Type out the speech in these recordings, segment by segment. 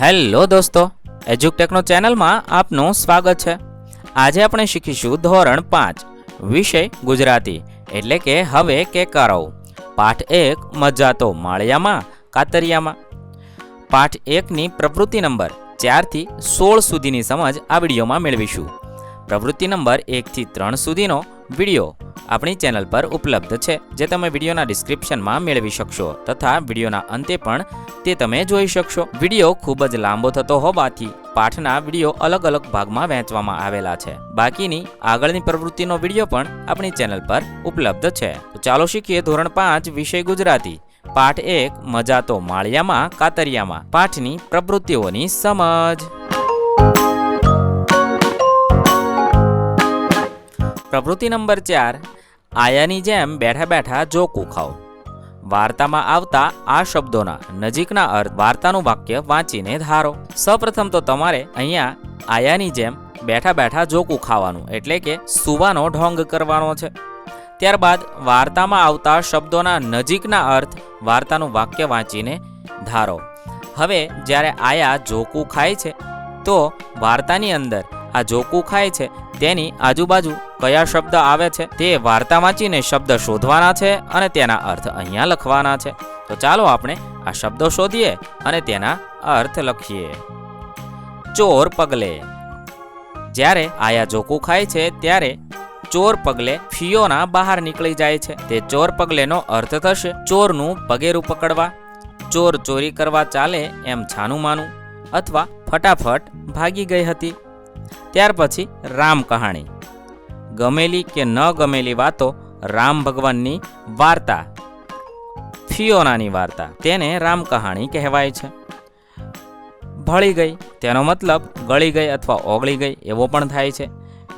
Hello દોસ્તો એજ્યુકટેકનો ચેનલમાં આપનું સ્વાગત છે. આજે આપણે શીખીશું ધોરણ પાંચ, વિષય ગુજરાતી, એટલે કે હવે કે કરો પાઠ એક, મજા તો માળિયામાં, કાતરિયામાં. પાઠ એકની પ્રવૃત્તિ નંબર ચારથી સોળ સુધીની સમજ આ વિડીયોમાં મેળવીશું. પ્રવૃત્તિ નંબર એકથી ત્રણ સુધીનો વીડિયો આપણી ચેનલ પર ઉપલબ્ધ છે, જે તમે વિડીયોના ડિસ્ક્રિપ્શનમાં મેળવી શકશો તથા વિડીયોના અંતે પણ તે તમે જોઈ શકશો. વીડિયો ખૂબ જ લાંબો થતો હોવાથી પાઠના વીડિયો અલગ અલગ ભાગમાં વહેંચવામાં આવેલા છે. બાકીની આગળની પ્રવૃત્તિનો વીડિયો પણ આપણી ચેનલ પર ઉપલબ્ધ છે. તો ચાલો શીખીએ ધોરણ પાંચ વિષય ગુજરાતી. પાઠ એક, મજા તો માળિયામાં, કાતરિયામાં. પાઠની પ્રવૃત્તિઓની સમજ. પ્રવૃત્તિ નંબર ચાર, આયાની જેમ બેઠા બેઠા જોકું ખાઓ. વાર્તામાં આવતા આ શબ્દોના નજીકના અર્થ વાર્તાનું વાક્ય વાંચીને ધારો. સૌપ્રથમ તો તમારે અહીંયા આયાની જેમ બેઠા બેઠા જોકું ખાવાનું એટલે કે સુવાનો ઢોંગ કરવાનો છે. ત્યારબાદ વાર્તામાં આવતા શબ્દોના નજીકના અર્થ વાર્તાનું વાક્ય વાંચીને ધારો. હવે જ્યારે આયા જોકું ખાય છે, તો વાર્તાની અંદર આ જોકું ખાય છે, તેની આજુબાજુ કયા શબ્દ આવે છે? તે વાર્તા વાંચીને શબ્દ શોધવાના છે અને તેના અર્થ અહીંયા લખવાના છે. તો ચાલો આપણે આ શબ્દો શોધીએ અને તેના અર્થ લખીએ. ચોર પગલે. જ્યારે આયા જોકું ખાય છે, ત્યારે ચોર પગલે ફિયોના બહાર નીકળી જાય છે. તે ચોર પગલેનો અર્થ થશે ચોરનું પગેરું પકડવા. ચોર ચોરી કરવા ચાલે એમ છાનું માનું અથવા ફટાફટ ભાગી ગઈ હતી. ત્યાર પછી રામ કહાણી. ગમેલી કે ન ગમેલી વાતો રામ ભગવાનની વાર્તા ફિયોનાની વાર્તા. તેને રામ કહાણી કહેવાય છે. ભળી ગઈ, તેનો મતલબ ગળી ગઈ અથવા ઓગળી ગઈ એવો પણ થાય છે.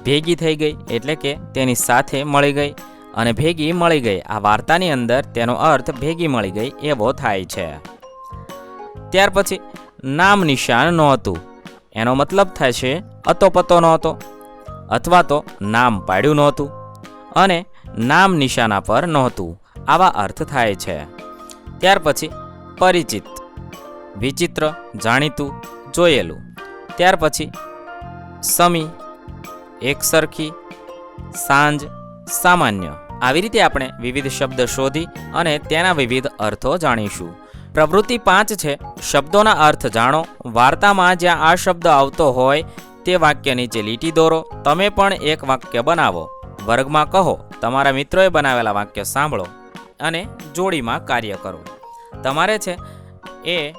ભેગી થઈ ગઈ એટલે કે તેની સાથે મળી ગઈ અને ભેગી મળી ગઈ. આ વાર્તાની અંદર તેનો અર્થ ભેગી મળી ગઈ એવો થાય છે. ત્યાર પછી નામ નિશાન નહોતું. એનો મતલબ થાય છે, અતોપતો નહોતો. અથવા તો નામ પાડ્યું નહોતું અને નામ નિશાના પર નહોતું. આવા અર્થ થાય છે. ત્યાર પછી પરિચિત, વિચિત્ર, જાણીતું, જોયેલું. ત્યાર પછી સમી, એકસરખી, સાંજ, સામાન્ય. આવી રીતે આપણે વિવિધ શબ્દ શોધી અને તેના વિવિધ અર્થો જાણીશું. પ્રવૃત્તિ પાંચ છે. શબ્દોના અર્થ જાણો. વાર્તામાં જ્યાં આ શબ્દ આવતો હોય તે વાક્ય નીચે લીટી દોરો, તમે પણ એક વાક્ય બનાવો. વર્ગમાં કહો, તમારા મિત્રોએ બનાવેલા વાક્ય સાંભળો અને જોડીમાં કાર્ય કરો. તમારે છે એ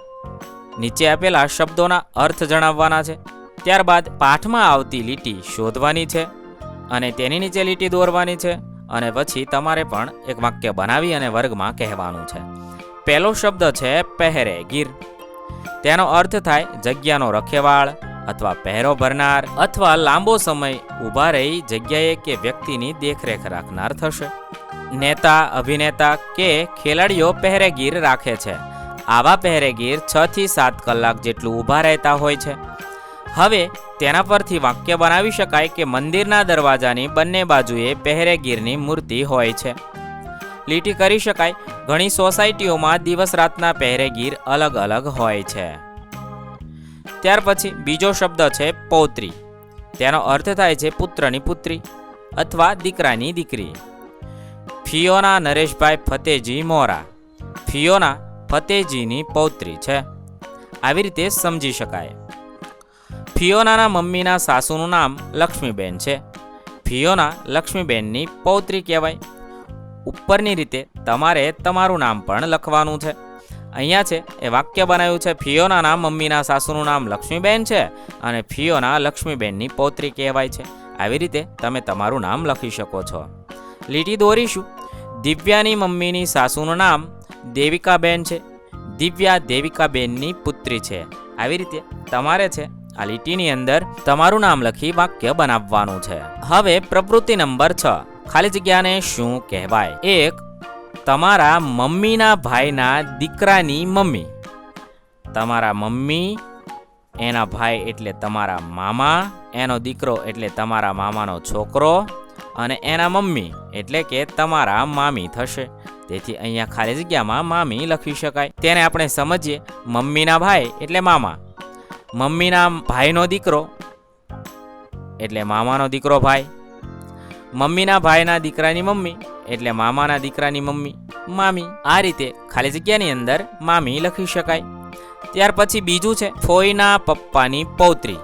નીચે આપેલા શબ્દોના અર્થ જણાવવાના છે. ત્યારબાદ પાઠમાં આવતી લીટી શોધવાની છે અને તેની નીચે લીટી દોરવાની છે અને પછી તમારે પણ એક વાક્ય બનાવી અને વર્ગમાં કહેવાનું છે. પહેલો શબ્દ છે પહેરે ગીર. તેનો અર્થ થાય જગ્યાનો રખેવાળ અથવા પહેરો ભરનાર અથવા લાંબો સમય ઊભા રહી જગ્યાએ કે વ્યક્તિની દેખરેખ રાખનાર થશે. નેતા, અભિનેતા કે ખેલાડીઓ પહેરેગીર રાખે છે. આવા પહેરેગીર છ થી સાત કલાક જેટલું ઊભા રહેતા હોય છે. હવે તેના પરથી વાક્ય બનાવી શકાય કે મંદિરના દરવાજાની બંને બાજુએ પહેરેગીરની મૂર્તિ હોય છે. લીટી કરી શકાય. ઘણી સોસાયટીઓમાં દિવસ રાતના પહેરેગીર અલગ અલગ હોય છે. ત્યાર પછી બીજો શબ્દ છે પૌત્રી. તેનો અર્થ થાય છે પુત્રની પુત્રી અથવા દીકરાની દીકરી. ફિયોના નરેશભાઈ ફતેજી મોરા. ફિયોના ફતેજીની પૌત્રી છે. આવી રીતે સમજી શકાય. ફિયોનાના મમ્મીના સાસુનું નામ લક્ષ્મીબેન છે. ફિયોના લક્ષ્મીબેનની પૌત્રી કહેવાય. ઉપરની રીતે તમારે તમારું નામ પણ લખવાનું છે. અહીંયા છે. એ વાક્ય બનાવ્યું છે ફિયોના નામ મમ્મીના સાસુનું નામ લક્ષ્મીબેન છે અને ફિયોના લક્ષ્મીબેનની પૌત્રી કહેવાય છે. આવી રીતે તમે તમારું નામ લખી શકો છો. લીટી દોરીશું. દિવ્યાની મમ્મીની સાસુનું નામ દેવિકાબેન છે. દિવ્યા દેવિકાબેનની પુત્રી છે. આવી રીતે તમારે છે, આ લીટીની અંદર તમારું નામ લખી વાક્ય બનાવવાનું છે. હવે પ્રવૃત્તિ નંબર છ. ખાલી જગ્યાને શું કહેવાય? એક તમારા મમ્મીના ભાઈના દીકરાની મમ્મી. તમારા મમ્મી, એના ભાઈ એટલે તમારા મામા, એનો દીકરો એટલે તમારા મામાનો છોકરો અને એના મમ્મી એટલે કે તમારા મામી થશે. તેથી અહીંયા ખાલી જગ્યામાં મામી લખી શકાય. તેને આપણે સમજીએ મમ્મીના ભાઈ એટલે મામા. મમ્મીના ભાઈનો દીકરો એટલે મામાનો દીકરો ભાઈ. મમ્મીના ભાઈના દીકરાની મમ્મી એટલે મામાના દીકરાની મમ્મી, મામી, આ રીતે ખાલી જગ્યાની અંદર મામી લખી શકાય. ત્યાર પછી બીજું છે, ફોઈના પપ્પાની પૌત્રી.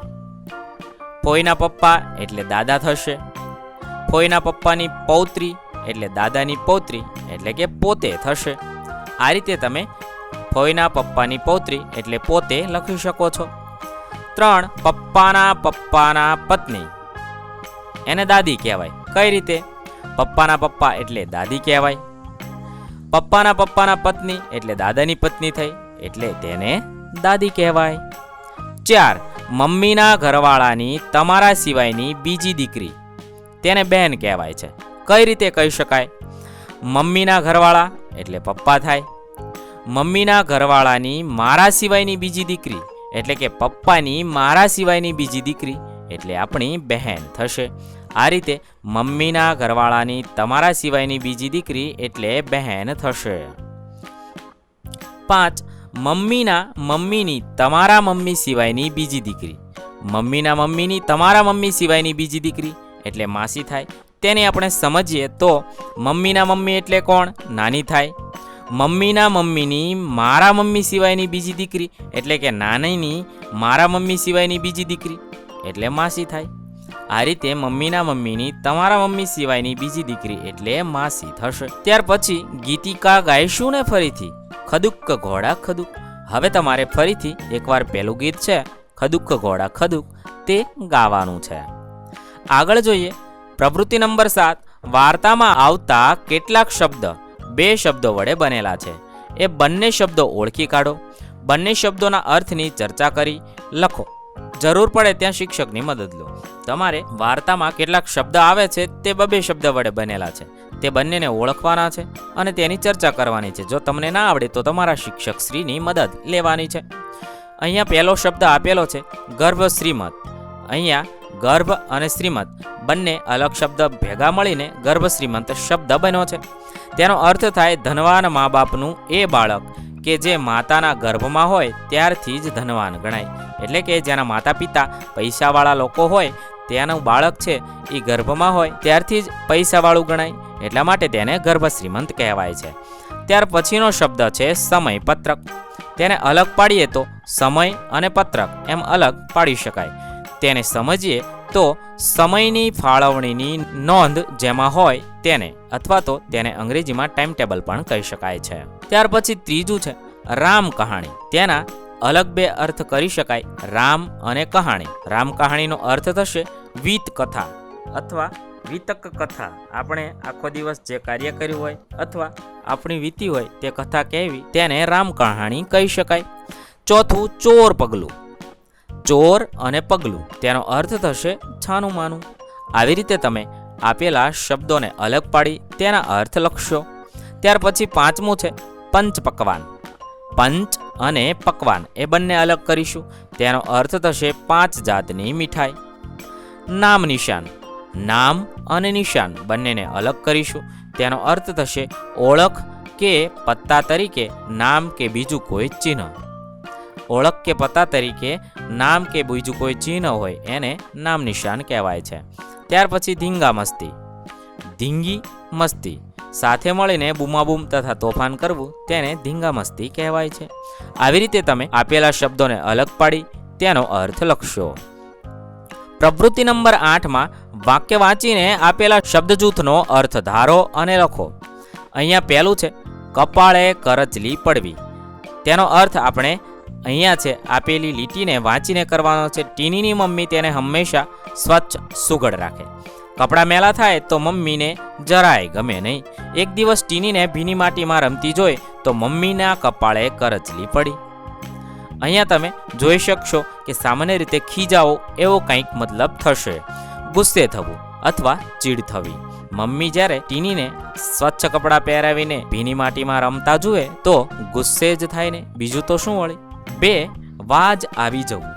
ફોઈના પપ્પા એટલે દાદા થશે. ફોઈના પપ્પાની પૌત્રી એટલે દાદાની પૌત્રી, એટલે કે પોતે થશે. આ રીતે તમે ફોઈના પપ્પાની પૌત્રી એટલે પોતે લખી શકો છો. ત્રણ, પપ્પાના પપ્પાના પત્ની. એને દાદી કહેવાય. કઈ રીતે? પપ્પાના પપ્પા એટલે દાદી કહેવાય. પપ્પાના પપ્પાના પત્ની એટલે દાદાની પત્ની થઈ, એટલે તેને દાદી કહેવાય. ચાર, મમ્મીના ઘરવાળાની તમારા સિવાયની બીજી દીકરી. તેને બહેન કહેવાય છે. કઈ રીતે કહી શકાય? મમ્મીના ઘરવાળા એટલે પપ્પા થાય. મમ્મીના ઘરવાળાની મારા સિવાયની બીજી દીકરી, એટલે કે પપ્પાની મારા સિવાયની બીજી દીકરી, એટલે આપણી બહેન થશે. આ રીતે મમ્મીના ઘરવાળાની તમારા સિવાયની બીજી દીકરી એટલે બહેન થશે. પાંચ, મમ્મીના મમ્મીની તમારા મમ્મી સિવાયની બીજી દીકરી. મમ્મીના મમ્મીની તમારા મમ્મી સિવાયની બીજી દીકરી એટલે માસી થાય. તેને આપણે સમજીએ તો મમ્મીના મમ્મી એટલે કોણ? નાની થાય. મમ્મીના મમ્મીની મારા મમ્મી સિવાયની બીજી દીકરી એટલે કે નાનીની મારા મમ્મી સિવાયની બીજી દીકરી એટલે માસી થાય. આ રીતે મમ્મીના મમ્મીની, તમારા મમ્મી સિવાયની બીજી દીકરી એટલે માસી થશે. ત્યાર પછી ગીતિકા ગાઈશું ને ફરીથી ખદુક ઘોડા ખદુક હવે તમારે ફરીથી એકવાર પહેલું ગીત છે ખદુક ઘોડા ખદુક તે ગાવાનું છે. આગળ જોઈએ, પ્રવૃત્તિ નંબર સાત, વાર્તામાં આવતા કેટલાક શબ્દ, બે શબ્દો વડે બનેલા છે. એ બંને શબ્દો ઓળખી કાઢો. બંને શબ્દોના અર્થની ચર્ચા કરી, લખો. જરૂર પડે ત્યાં શિક્ષકની મદદ લો. તમારે વાર્તામાં કેટલાક શબ્દ આવે છે તે બબે શબ્દ વડે બનેલા છે. તે બંનેને ઓળખવાના છે અને તેની ચર્ચા કરવાની છે. જો તમને ના આવડે તો તમારા શિક્ષક શ્રીની મદદ લેવાની છે. અહીંયા પહેલો શબ્દ આપેલો છે ગર્ભ શ્રીમત અહીંયા ગર્ભ અને શ્રીમત બંને અલગ શબ્દ ભેગા મળીને ગર્ભ શ્રીમંત શબ્દ બન્યો છે. તેનો અર્થ થાય ધનવાન મા બાપનું એ બાળક. કે જે માતાના ગર્ભમાં હોય ત્યારથી જ ધનવાન ગણાય. એટલે કે જેના માતા પિતા પૈસાવાળા લોકો હોય તેનું બાળક છે, એ ગર્ભમાં હોય ત્યારથી જ પૈસાવાળું ગણાય. એટલા માટે તેને ગર્ભશ્રીમંત કહેવાય છે. ત્યાર પછીનો શબ્દ છે સમય પત્રક તેને અલગ પાડીએ તો સમય અને પત્રક એમ અલગ પાડી શકાય. તેને સમજીએ તો સમયની ફાળવણીની નોંધ જેમાં હોય તેને, અથવા તો તેને અંગ્રેજીમાં ટાઈમ ટેબલ પણ કહી શકાય છે. ત્યાર પછી ત્રીજું છે રામ કહાણી. તેના અલગ બે અર્થ કરી શકાય. રામ અને કહાણી. રામ કહાણીનો અર્થ થશે વીત કથા અથવા વિતક કથા આપણે આખો દિવસ જે કાર્ય કર્યું હોય અથવા આપણી વીતી હોય તે કથા કહેવી તેને રામ કહાણી કહી શકાય. ચોથું ચોર પગલું. ચોર અને પગલું. તેનો અર્થ થશે છાનું માનું. આવી રીતે તમે આપેલા શબ્દોને અલગ પાડી તેના અર્થ લખશો. ત્યાર પછી પાંચમું છે પંચ પકવાન. પંચ અને પકવાન એ બંને અલગ કરીશું. તેનો અર્થ થશે પાંચ જાતની મીઠાઈ. નામ નિશાન. નામ અને નિશાન બંનેને અલગ કરીશું. તેનો અર્થ થશે ઓળખ કે પત્તા તરીકે નામ કે બીજું કોઈ ચિહ્ન. ઓળખ કે પત્તા તરીકે નામ કે બીજું કોઈ ચિહ્ન હોય એને નામ નિશાન કહેવાય છે. ત્યાર પછી ધીંગા મસ્તી. ધીંગી મસ્તી. સાથે મળીને બૂમાબૂમ તથા તોફાન કરવું તેને ધીંગા મસ્તી કહેવાય છે. આવી રીતે તમે આપેલા શબ્દોને અલગ પાડી, તેનો અર્થ લખશો. પ્રવૃત્તિ નંબર આઠમાં વાક્ય વાંચીને આપેલા શબ્દ જૂથનો અર્થ ધારો અને લખો. અહીંયા પહેલું છે, કપાળે કરચલી પડવી. તેનો અર્થ આપણે અહીંયા છે, આપેલી લીટીને વાંચીને કરવાનો છે. ટીનીની મમ્મી તેને હંમેશા સ્વચ્છ, સુઘડ રાખે. કપડાં મેલા થાય તો મમ્મીને જરાય ગમે નહીં. એક દિવસ ટીનીને ભીની માટીમાં રમતી જોઈ તો મમ્મીના કપાળે કરચલી પડી. અહીંયા તમે જોઈ શકશો કે સામાન્ય રીતે ખીજાવો એવો કંઈક મતલબ થશે. ગુસ્સે થવું અથવા ચીડ થવી. મમ્મી જ્યારે ટીનીને સ્વચ્છ કપડાં પહેરાવીને ભીની માટીમાં રમતા જુએ તો ગુસ્સે જ થાય ને. બીજું તો શું વળી? બે, વાજ આવી જવું.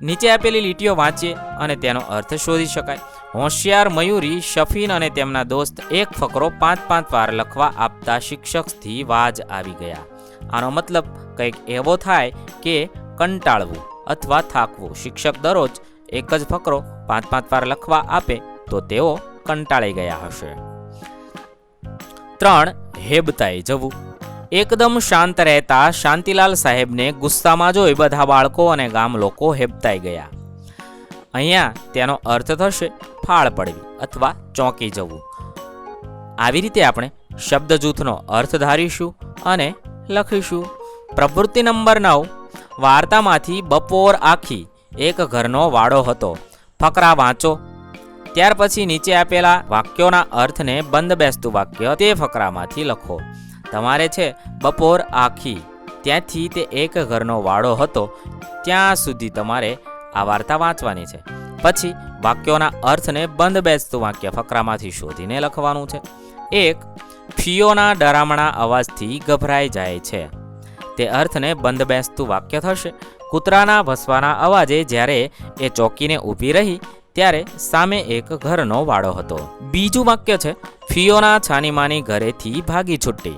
નીચે આપેલી લીટીઓ વાંચીએ અને તેનો અર્થ શોધી શકાય. હોશિયાર મયુરી, શફીન અને તેમના દોસ્ત એક ફકરો પાંચ પાંચ વાર લખવા આપતા શિક્ષકથી વાજ આવી ગયા. આનો મતલબ કંઈક એવો થાય કે કંટાળવું અથવા થાકવું. શિક્ષક દરરોજ એક જ ફકરો પાંચ પાંચ વાર લખવા આપે તો તેઓ કંટાળી ગયા હશે. ત્રણ, હેબતાઈ જવું. એકદમ શાંત રહેતા શાંતિલાલ સાહેબને ગુસ્સામાં જોઈ બધા બાળકો અને ગામ લોકો હેબતાઈ ગયા. અહીંયા તેનો અર્થ થશે ફાળ પડવી અથવા ચોંકી જવું. આવી રીતે આપણે શબ્દ જૂથનો અર્થ ધારીશું અને લખીશું. પ્રવૃત્તિ નંબર નવ, વાર્તામાંથી બપોર આખી એક ઘરનો વાડો હતો. ફકરા વાંચો. ત્યાર પછી નીચે આપેલા વાક્યોના અર્થને બંધ બેસતું વાક્ય તે ફકરામાંથી લખો. તમારે છે બપોર આખી, ત્યાંથી તે એક ઘરનો વાડો હતો, ત્યાં સુધી તમારે આ વાર્તા વાંચવાની છે. પછી વાક્યોના અર્થને બંધ બેસતું વાક્ય ફકરામાંથી શોધીને લખવાનું છે. એક ફિયોના ડરામણા અવાજથી ગભરાઈ જાય છે. તે અર્થને બંધ બેસતું વાક્ય થશે. કૂતરાના ભસવાના અવાજે જ્યારે એ ચોકીને ઊભી રહી, ત્યારે સામે એક ઘરનો વાડો હતો. બીજું વાક્ય છે ફિયોના છાનીમાની ઘરેથી ભાગી છૂટી.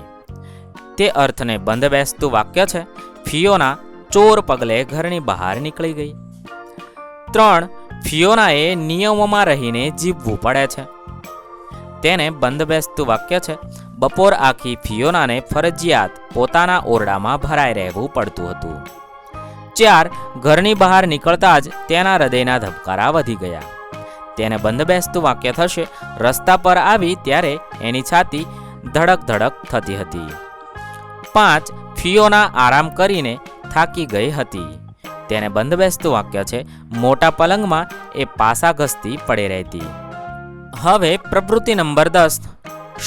તે અર્થને બંધ બેસતું વાક્ય છે ફિયોના ચોર પગલે ઘરની બહાર નીકળી ગઈ. ત્રણ ફિયોનાએ નિયમોમાં રહીને જીવવું પડે છે. તેને બંધબેસતું વાક્ય છે, બપોર આખી ફિયોનાને ફરજિયાત પોતાના ઓરડામાં ભરાઈ રહેવું પડતું હતું. ચાર, ઘરની બહાર નીકળતા જ તેના હૃદયના ધબકારા વધી ગયા. તેને બંધબેસતું વાક્ય થશે, રસ્તા પર આવી ત્યારે એની છાતી ધડક ધડક થતી હતી. પાંચ, ફિયોના આરામ કરીને થાકી ગઈ હતી. તેને બંધ બેસતું વાક્ય છે, મોટા પલંગમાં એ પાસા ઘસતી પડી રહેતી. હવે પ્રવૃત્તિ નંબર દસ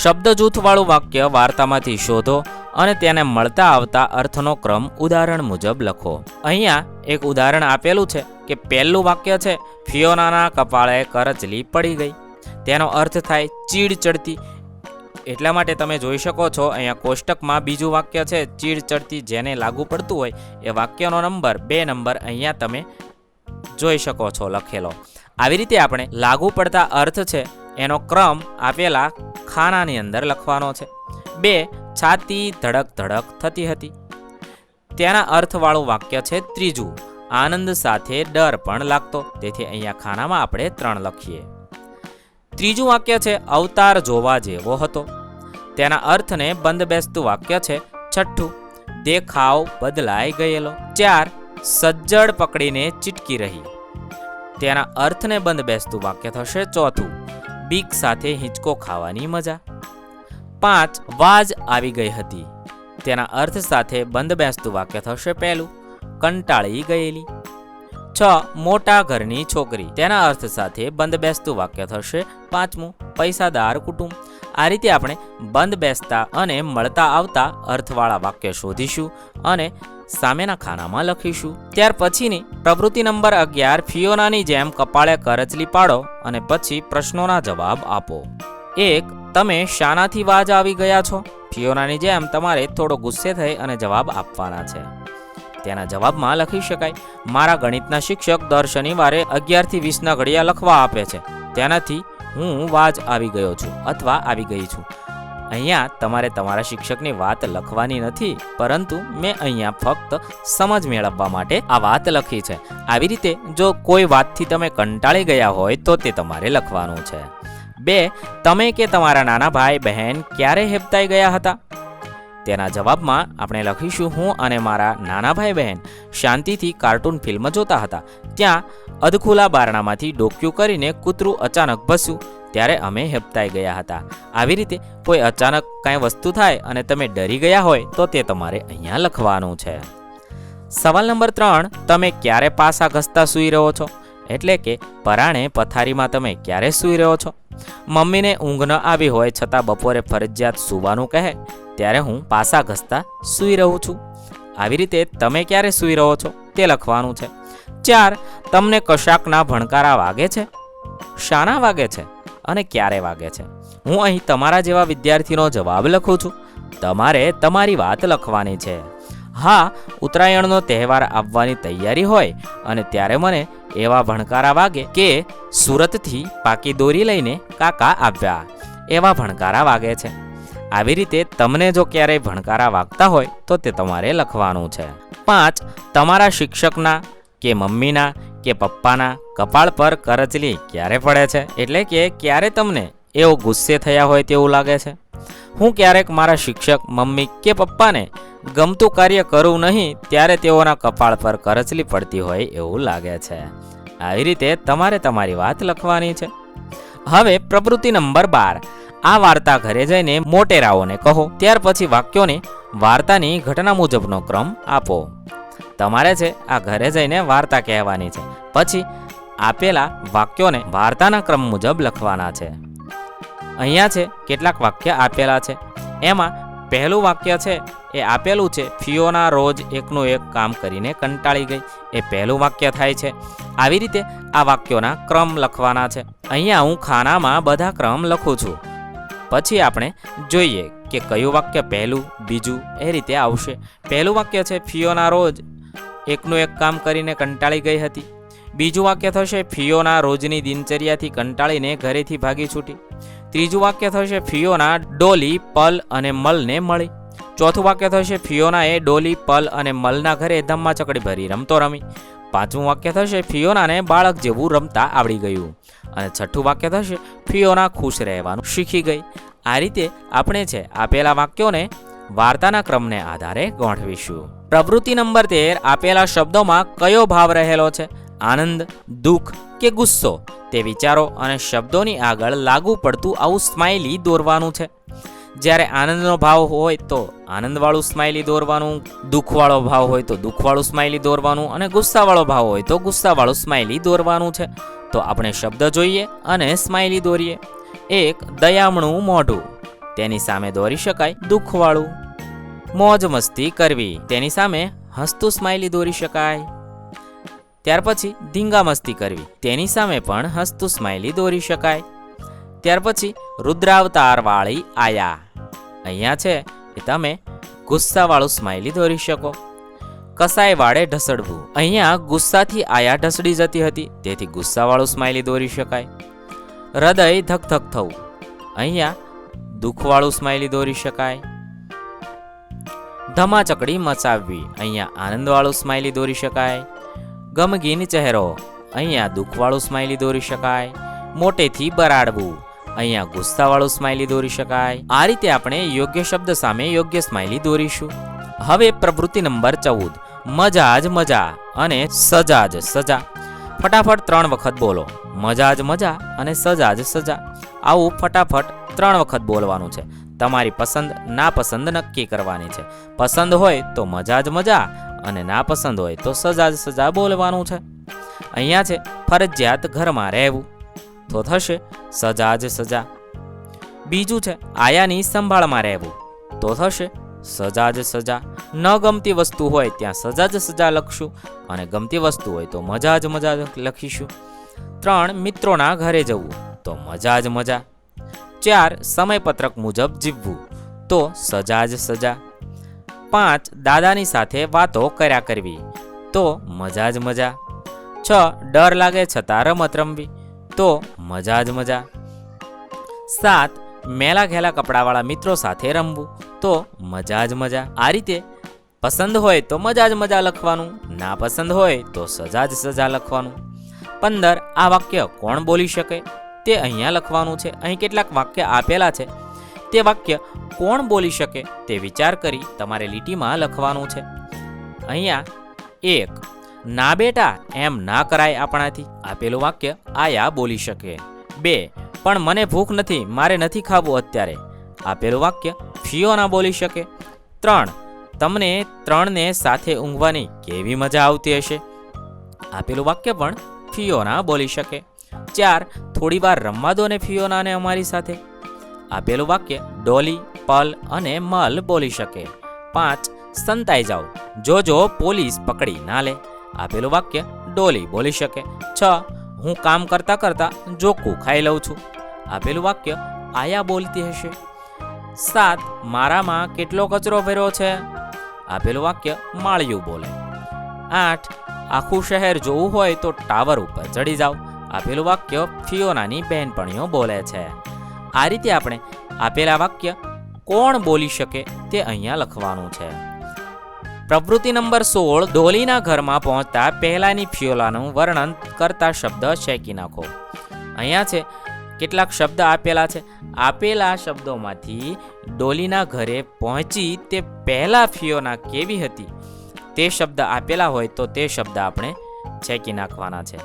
શબ્દ જૂથવાળું વાક્ય વાર્તામાંથી શોધો અને તેને મળતા આવતા અર્થનો ક્રમ ઉદાહરણ મુજબ લખો. અહીંયા એક ઉદાહરણ આપેલું છે કે પહેલું વાક્ય છે, ફિયોનાના કપાળે કરચલી પડી ગઈ. તેનો અર્થ થાય ચીડ ચડતી એટલા માટે તમે જોઈ શકો છો, અહીંયા કોષ્ટકમાં બીજું વાક્ય છે, ચીડ ચડતી જેને લાગુ પડતું હોય, એ વાક્યનો નંબર, બે નંબર અહીંયા તમે જોઈ શકો છો લખેલો. આવી રીતે આપણે લાગુ પડતા અર્થ છે, એનો ક્રમ આપેલા ખાનાની અંદર લખવાનો છે. બે, છાતી ધડક ધડક થતી હતી. તેના અર્થવાળું વાક્ય છે ત્રીજું, આનંદ સાથે ડર પણ લાગતો. તેથી અહીંયા ખાનામાં આપણે ત્રણ લખીએ. ત્રીજું વાક્ય છે, અવતાર જોવા જેવો હતો. તેના અર્થને બંધ બેસતું વાક્ય છે, છઠ્ઠું દેખાવ બદલાઈ ગયેલો. ચાર, સજ્જડ પકડીને ચીટકી રહી. તેના અર્થને બંધ બેસતું વાક્ય થશે, ચોથું, બીક સાથે હિંચકો ખાવાની મજા. પાંચ, વાજ આવી ગઈ હતી. તેના અર્થ સાથે બંધ બેસતું વાક્ય થશે પહેલું, કંટાળી ગયેલી. છ, મોટા ઘરની છોકરી. તેના અર્થ સાથે બંધ બેસતું વાક્ય થશે પાંચમું, પૈસાદાર કુટુંબ. આ રીતે આપણે બંધ બેસતા અને મળતા આવતા અર્થવાળા વાક્ય શોધીશું અને સામેના ખાનામાં લખીશું. ત્યાર પછીની પ્રવૃત્તિ નંબર અગિયાર, ફિયોનાની જેમ કપાળે કરચલી પાડો અને પછી પ્રશ્નોના જવાબ આપો. એક, તમે શાનાથી વાજ આવી ગયા છો? ફિયોનાની જેમ તમારે થોડો ગુસ્સે થઈ અને જવાબ આપવાના છે. તેના જવાબમાં લખી શકાય, મારા ગણિતના શિક્ષક દર શનિવારે અગિયારથી વીસના ઘડિયા લખવા આપે છે. તેનાથી હું વાજ આવી ગયો છું અથવા આવી ગઈ છું. અહીંયા તમારે તમારા શિક્ષકની વાત લખવાની નથી, પરંતુ મેં અહીંયા ફક્ત સમજ મેળવવા માટે આ વાત લખી છે. આવી રીતે જો કોઈ વાતથી તમે કંટાળી ગયા હોય તો તે તમારે લખવાનું છે. બે, તમે કે તમારા નાના ભાઈ બહેન ક્યારે હેપતાઈ ગયા હતા? તેના જવાબમાં આપણે લખીશું, હું અને મારા નાના ભાઈ બહેન શાંતિથી કાર્ટૂન ફિલ્મ જોતા હતા. ત્યાં અધખુલા બારણામાંથી ડોક્યું કરીને કૂતરું અચાનક ભસ્યું. ત્યારે અમે હેપતાઈ ગયા હતા. આવી રીતે કોઈ અચાનક કાંઈ વસ્તુ થાય અને તમે ડરી ગયા હોય, તો તે તમારે અહીંયા લખવાનું છે. સવાલ નંબર ત્રણ, તમે ક્યારે પાસા ઘસતા સૂઈ રહ્યો છો? એટલે કે, પરાણે પથારીમાં તમે ક્યારે સૂઈ રહ્યો છો? મમ્મીને ઊંઘ ન આવી હોય છતાં બપોરે ફરજિયાત સૂવાનું કહે. ત્યારે હું પાસા ઘસતા સૂઈ રહું છું. આવી રીતે તમે ક્યારે સૂઈ રહો છો તે લખવાનું છે. ચાર, તમને કશાકના ભણકારા વાગે છે? શાના વાગે છે અને ક્યારે વાગે છે? હું અહીં તમારા જેવા વિદ્યાર્થીનો જવાબ લખું છું. તમારે તમારી વાત લખવાની છે. હા, ઉત્તરાયણનો તહેવાર આવવાની તૈયારી હોય અને ત્યારે મને એવા ભણકારા વાગે કે સુરતથી પાકી દોરી લઈને કાકા આવ્યા. એવા ભણકારા વાગે છે. આવી રીતે તમને જો ક્યારેય ભણકારા વાગતા હોય, તો તે તમારે લખવાનું છે. પાંચ, તમારા શિક્ષકના કે મમ્મીના કે પપ્પાના કપાળ પર કરચલી ક્યારે પડે છે? એટલે કે ક્યારે તમને એવો ગુસ્સે થયા હોય તેવું લાગે છે? હું ક્યારેક મારા શિક્ષક, મમ્મી કે પપ્પાને ગમતું કાર્ય કરું નહીં, ત્યારે તેઓના કપાળ પર કરચલી પડતી હોય એવું લાગે છે. આવી રીતે તમારે તમારી વાત લખવાની છે. હવે પ્રવૃત્તિ નંબર બાર. આ વાર્તા ઘરે જઈને મોટેરાઓને કહો. ત્યાર પછી વાક્યોને વાર્તાની ઘટના મુજબનો ક્રમ આપો. તમારે છે આ ઘરે જઈને વાર્તા કહેવાની છે. પછી આપેલા વાક્યોને વાર્તાના ક્રમ મુજબ લખવાના છે. અહીંયા છે કેટલાક વાક્ય આપેલા છે. એમાં પહેલું વાક્ય છે, એ આપેલું છે ફિયોના રોજ એકનું એક કામ કરીને કંટાળી ગઈ. એ પહેલું વાક્ય થાય છે. આવી રીતે આ વાક્યોના ક્રમ લખવાના છે. અહીંયા હું ખાનામાં બધા ક્રમ લખું છું. પછી આપણે જોઈએ કે કયું વાક્ય પહેલું, બીજું એ રીતે આવશે. પહેલું વાક્ય છે, ફિયોના રોજ. એકનું એક કામ કરીને કંટાળી ગઈ હતી. બીજું વાક્ય થશે, ફિયોના રોજની દિનચર્યાથી કંટાળીને ઘરેથી ભાગી છૂટી. ત્રીજું વાક્ય થશે, ફિયોના ડોલી, પલ અને મલને મળી. ચોથું વાક્ય થશે, ફિયોનાએ ડોલી, પલ અને મલના ઘરે ધમ્મા ચકડી ભરી રમતો રમી. પાંચમું વાક્ય થશે, ફિયોનાને બાળક જેવું રમતા આવડી ગયું. અને છઠ્ઠું વાક્ય થશે, ફિયોના ખુશ રહેવાનું શીખી ગઈ. આ રીતે આપણે છે આપેલા વાક્યોને વાર્તાના ક્રમને આધારે ગોઠવીશું. પ્રવૃત્તિ નંબર તેર, આપેલા શબ્દોમાં કયો ભાવ રહેલો છે? આનંદ, દુઃખ કે ગુસ્સો? તે વિચારો અને શબ્દોની આગળ લાગુ પડતું આવું સ્માઇલી દોરવાનું છે. જ્યારે આનંદનો ભાવ હોય તો આનંદવાળું સ્માઇલી દોરવાનું, દુઃખવાળો ભાવ હોય તો દુઃખવાળું સ્માઇલી દોરવાનું અને ગુસ્સાવાળો ભાવ હોય તો ગુસ્સાવાળું સ્માઇલી દોરવાનું છે. તો આપણે શબ્દ જોઈએ અને સ્માઇલી દોરીએ. એક, દયામણું મોઢું. તેની સામે દોરી શકાય દુઃખવાળું. મોજ મસ્તી કરવી. તેની સામે હસતું સ્માઇલી દોરી શકાય. ત્યાર પછી ધીંગા મસ્તી કરવી. તેની સામે પણ હસતું સ્માઇલી દોરી શકાય. ત્યાર પછી રુદ્રાવતાર વાળી આયા. અહીંયા છે એ તમે ગુસ્સાવાળું સ્માઇલી દોરી શકો. કસાય વાળે ઢસડવું. અહીંયા ગુસ્સાથી આયા ઢસડી જતી હતી, તેથી ગુસ્સાવાળું સ્માઇલી દોરી શકાય. હૃદય ધક ધક થવું. અહીંયા દુઃખવાળું સ્માઇલી દોરી શકાય. ધમાચકડી મચાવવી. અહીંયા આનંદવાળું સ્માઇલી દોરી શકાય. ગમગીન ચહેરો. અહીંયા દુઃખવાળું સ્માઇલી દોરી શકાય. મોટેથી બરાડવું. અહીંયા ગુસ્સાવાળો સ્માઇલી દોરી શકાય. આ રીતે આપણે યોગ્ય શબ્દ સામે યોગ્ય સ્માઇલી દોરીશું. હવે પ્રવૃત્તિ નંબર ચૌદ. મજા જ મજા અને સજા જ સજા. ફટાફટ ત્રણ વખત બોલો. મજા જ મજા અને સજા જ સજા. આવું ફટાફટ ત્રણ વખત બોલવાનું છે. તમારી પસંદ ના પસંદ નક્કી કરવાની છે. પસંદ હોય તો મજા જ મજા અને ના પસંદ હોય તો સજા જ સજા બોલવાનું છે. અહીંયા છે ફરજિયાત ઘરમાં રહેવું. તો થશે. સજા જ સજા. બીજું છે, આયાની સંભાળમાં રહેવું. તો થશે, સજા જ સજા. ન ગમતી વસ્તુ હોય ત્યાં સજા જ સજા લખશું અને ગમતી વસ્તુ હોય તો મજા જ મજા લખીશું. ત્રણ, મિત્રોના ઘરે જવું. તો મજા જ મજા. ચાર, સમયપત્રક મુજબ જીવવું. તો સજા જ સજા. પાંચ, દાદાની સાથે વાતો કર્યા કરવી. તો મજા જ મજા. છ, ડર લાગે છતાં રમત રમવી. તો મજા જ મજા. સાત મેલા ઘેલા કપડાવાળા મિત્રો સાથે રમવું. તો મજા જ મજા. આ રીતે પસંદ હોય તો મજા જ મજા લખવાનું, ના પસંદ હોય તો સજા જ સજા લખવાનું. પંદર, આ વાક્ય કોણ બોલી શકે? તે અહીંયા લખવાનું છે. અહીં કેટલાક વાક્ય આપેલા છે. તે વાક્ય કોણ બોલી શકે? તે વિચાર કરી તમારે લીટીમાં લખવાનું છે. અહીંયા એક ના બેટા, એમ ના કરાય આપણાથી. આપેલું વાક્ય આયા બોલી શકે. બે, પણ મને ભૂખ નથી, મારે નથી ખાવું અત્યારે. આપેલું વાક્ય ફિયોના બોલી શકે. ત્રણ, તમને ત્રણને સાથે ઊંઘવાની કેવી મજા આવતી હશે? આપેલું વાક્ય પણ ફિયોના બોલી શકે. ચાર થોડી વાર રમવા દો ને ફિયોનાને અમારી સાથે. આપેલું વાક્ય ડોલી, પલ અને મલ બોલી શકે. પાંચ, સંતાઈ જાઓ. જો જો પોલીસ પકડી ના લે. આપેલું વાક્ય ડોલી બોલી શકે. છ, હું કામ કરતા કરતા જોકું ખાઈ લઉં છું. આપેલું વાક્ય આયા બોલતી હશે. સાત, મારામાં કેટલો કચરો ભર્યો છે? આપેલું વાક્ય માળિયું બોલે. આઠ, આખું શહેર જોવું હોય તો ટાવર ઉપર ચડી જાઓ. આપેલું વાક્ય ફિયોનાની બહેનપણીઓ બોલે છે. આ રીતે આપણે આપેલા વાક્ય કોણ બોલી શકે તે અહીંયા લખવાનું છે. પ્રવૃત્તિ નંબર સોળ ડોલીના ઘરમાં પહોંચતા પહેલાની ફિયોલાનું વર્ણન કરતા શબ્દ શેકી નાખો. અહીંયા છે, કેટલાક શબ્દ આપેલા છે. આપેલા શબ્દોમાંથી ડોલીના ઘરે પહોંચી તે પહેલાં ફિયોના કેવી હતી? તે શબ્દ આપેલા હોય તો તે શબ્દ આપણે ચેકી નાખવાના છે.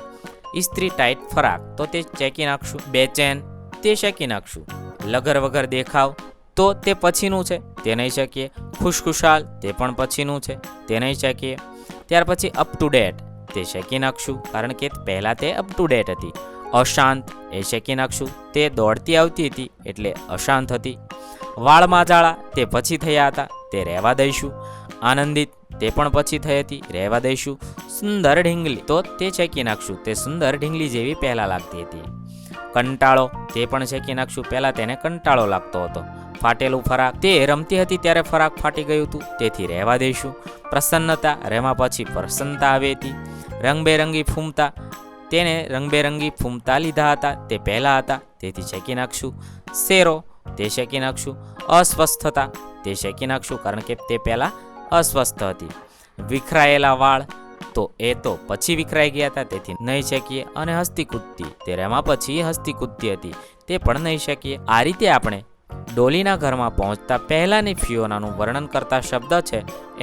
ઇસ્ત્રી ટાઈટ ફરાક, તો તે ચેકી નાખશું. બેચેન, તે શેકી નાખશું. લગર વગર દેખાવ તો તે પછીનું છે. તે નહીં શકીએ. ખુશખુશાલ, તે પણ પછીનું છે. તે નહીં શકીએ. ત્યાર પછી અપ ટુ ડેટ તે શેકી નાખશું. કારણ કે પહેલાં તે અપ ટુ ડેટ હતી. અશાંત, એ શેકી નાખશું. તે દોડતી આવતી હતી, એટલે અશાંત હતી. વાળમાં જાળા તે પછી થયા હતા. તે રહેવા દઈશું. આનંદિત, તે પણ પછી થઈ હતી. રહેવા દઈશું. સુંદર ઢીંગલી, તો તે શેકી નાખશું. તે સુંદર ઢીંગલી જેવી પહેલાં લાગતી હતી. કંટાળો, તે પણ શેકી નાખશું. પહેલાં તેને કંટાળો લાગતો હતો. ફાટેલું ફરાક. તે રમતી હતી ત્યારે ફરાક ફાટી ગયું હતું. તેથી રહેવા દઈશું. પ્રસન્નતા, રહેવા પછી પ્રસન્નતા આવી હતી. રંગબેરંગી ફૂમતા. તેને રંગબેરંગી ફૂમતા લીધા હતા. તે પહેલાં હતા. તેથી શેકી નાખશું. શેરો. તે શેકી નાખશું. અસ્વસ્થતા. તે શેકી નાખશું. કારણ કે તે પહેલાં અસ્વસ્થ હતી. વિખરાયેલા વાળ. તો એ તો પછી વિખરાઈ ગયા હતા. તેથી નહીં શેકીએ અને હસ્તી કૂદતી. તે રહેવા પછી હસ્તી કૂદતી હતી. તે પણ નહીં શકીએ. આ રીતે આપણે ડોલીના ઘરમાં પહોંચતા પહેલાંની ફિયોનાનું વર્ણન કરતા શબ્દ છે,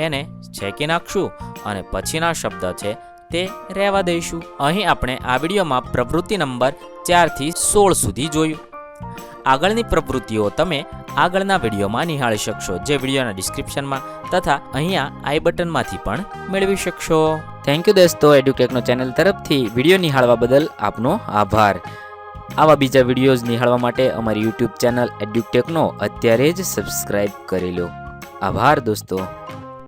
એને છેકી નાખશું અને પછીના શબ્દ છે, તે રહેવા દઈશું. અહીં આપણે આ વિડીયોમાં પ્રવૃત્તિ નંબર ચારથી સોળ સુધી જોયું. આગળની પ્રવૃત્તિઓ તમે આગળના વિડીયોમાં નિહાળી શકશો, જે વિડીયોના ડિસ્ક્રિપ્શનમાં તથા અહીંયા આઈ બટનમાંથી પણ મેળવી શકશો. થેન્ક યુ દોસ્તો એડ્યુટેકનો ચેનલ તરફથી વીડિયો નિહાળવા બદલ આપનો આભાર. આવા બીજા વિડીયોઝ નિહાળવા માટે અમારી યુટ્યુબ ચેનલ એડ્યુટેકનો અત્યારે જ સબસ્ક્રાઇબ કરી લો. આભાર દોસ્તો.